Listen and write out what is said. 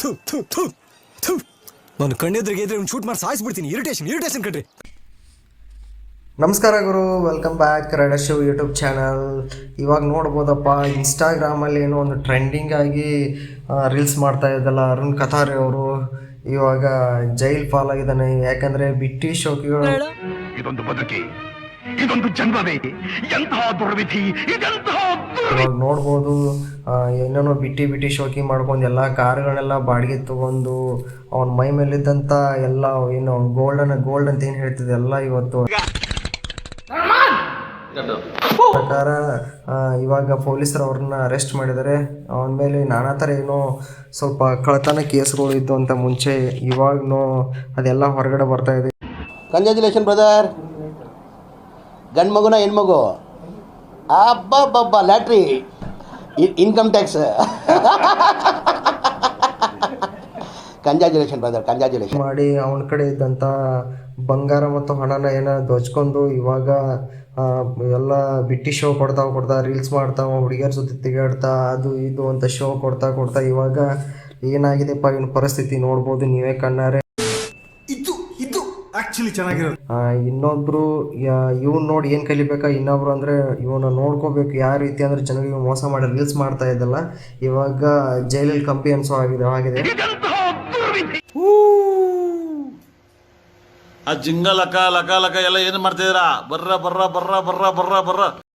ಥು, ಥು, ಥು, ಥು. ನಾನು ಕಣ್ಣೆದ್ರಿಗೆ ಇದ್ರೆ ಒಂದು ಶೂಟ್ ಮಾಡಿ ಸಾಯಿಸ್ಬಿಡ್ತೀನಿ. ಇರಿಟೇಷನ್ ಇರಿಟೇಷನ್ ಕಣ್ರಿ. ನಮಸ್ಕಾರ ಗುರು. Welcome back red show YouTube channel ಇವಾಗ ನೋಡ್ಬೋದಪ್ಪ ಇನ್ಸ್ಟಾಗ್ರಾಮಲ್ಲಿ ಏನೋ ಒಂದು ಟ್ರೆಂಡಿಂಗ್ ಆಗಿ ರೀಲ್ಸ್ ಮಾಡ್ತಾ ಇದ್ದಲ್ಲ ಅರುಣ್ ಕಥಾರಿ ಅವರು. ಇವಾಗ ಜೈಲ್ ಫಾಲ್ ಆಗಿದ್ದಾನೆ. ಯಾಕಂದರೆ ಬಿಟ್ಟಿ ಶೋಕಿಗಳು ಇದೊಂದು ಬದುಕಿ. ಇದೊಂದು ಜನ್ಮವೇ. ಎಂತಹ ದುರ್ವಿಧಿ ಇದೆಂತಹ ಇವಾಗ ನೋಡ್ಬೋದು ಏನೇನೋ ಬಿಟ್ಟಿ ಬಿಟ್ಟಿ ಶೋಕಿ ಮಾಡ್ಕೊಂಡು ಎಲ್ಲ ಕಾರ್ಗಳನ್ನೆಲ್ಲ ಬಾಡಿಗೆ ತಗೊಂಡು ಅವನ ಮೈ ಮೇಲಿದ್ದಂಥ ಎಲ್ಲ ಏನು ಗೋಲ್ಡನ್ ಗೋಲ್ಡ್ ಅಂತ ಏನು ಹೇಳ್ತಿದೆ ಎಲ್ಲ ಇವತ್ತು. ಪ್ರಕಾರ ಆ, ಇವಾಗ ಪೊಲೀಸರು ಅವ್ರನ್ನ ಅರೆಸ್ಟ್ ಮಾಡಿದ್ದಾರೆ. ಅವನ ಮೇಲೆ ನಾನಾ ಥರ ಏನೋ ಸ್ವಲ್ಪ ಕಳತನ ಕೇಸ್ಗಳು ಇದ್ದು ಅಂತ ಮುಂಚೆ ಇವಾಗನೂ ಅದೆಲ್ಲ ಹೊರಗಡೆ ಬರ್ತಾ ಇದೆ. ಕಂಗ್ರ್ಯಾಚುಲೇಷನ್ ಬ್ರದರ್ ಗಂಡು ಮಗುನ ಹೆಣ್ಮಗು? ಅಬ್ಬಬ್ಬಬ್ಬ, lottery. Income tax. Congratulation brother congratulation ಮಾಡಿ ಅವನ ಕಡೆ ಇದ್ದಂಥ ಬಂಗಾರ ಮತ್ತು ಹಣನ ಏನೋ ದೋಚ್ಕೊಂಡು ಇವಾಗ ಎಲ್ಲ ಬಿಟ್ಟಿ ಶೋ ಕೊಡ್ತಾ ಕೊಡ್ತಾ ರೀಲ್ಸ್ ಮಾಡ್ತಾವ ಹುಡುಗಿಯರ ಜೊತೆ ತಿಗಾಡ್ತಾ ಅದು ಇದು ಅಂತ ಶೋ ಕೊಡ್ತಾ ಕೊಡ್ತಾ ಇವಾಗ ಏನಾಗಿದೆಪ್ಪ ಇವನ ಪರಿಸ್ಥಿತಿ ನೋಡ್ಬೋದು ನೀವೇ ಕಣ್ಣಾರೆ. ಆಕ್ಚುಲಿ ಚೆನ್ನಾಗಿರೋದು. ಆ, ಇನ್ನೊಬ್ರು ಇವ್ನು ನೋಡಿ ಏನು ಕಲಿಬೇಕಾ ಇನ್ನೊಬ್ರು ಅಂದರೆ ಇವನ್ನ ನೋಡ್ಕೋಬೇಕು ಯಾವ ರೀತಿ ಅಂದರೆ ಜನರಿಗೆ ಮೋಸ ಮಾಡಿ ರೀಲ್ಸ್ ಮಾಡ್ತಾ ಇದ್ದಲ್ಲ ಇವಾಗ ಜೈಲಲ್ಲಿ ಕಂಪಿ ಅನ್ಸೋ ಆಗಿದೆ. ಆಗಿದೆ ಆ ಜಿಂಗ ಲಕ ಲಕ ಲಕ ಎಲ್ಲ ಏನು ಮಾಡ್ತಿದ್ದೀರಾ? ಬರ್ರ ಬರ್ರ ಬರ್ರ ಬರ್ರ ಬರ್ರ ಬರ್ರ.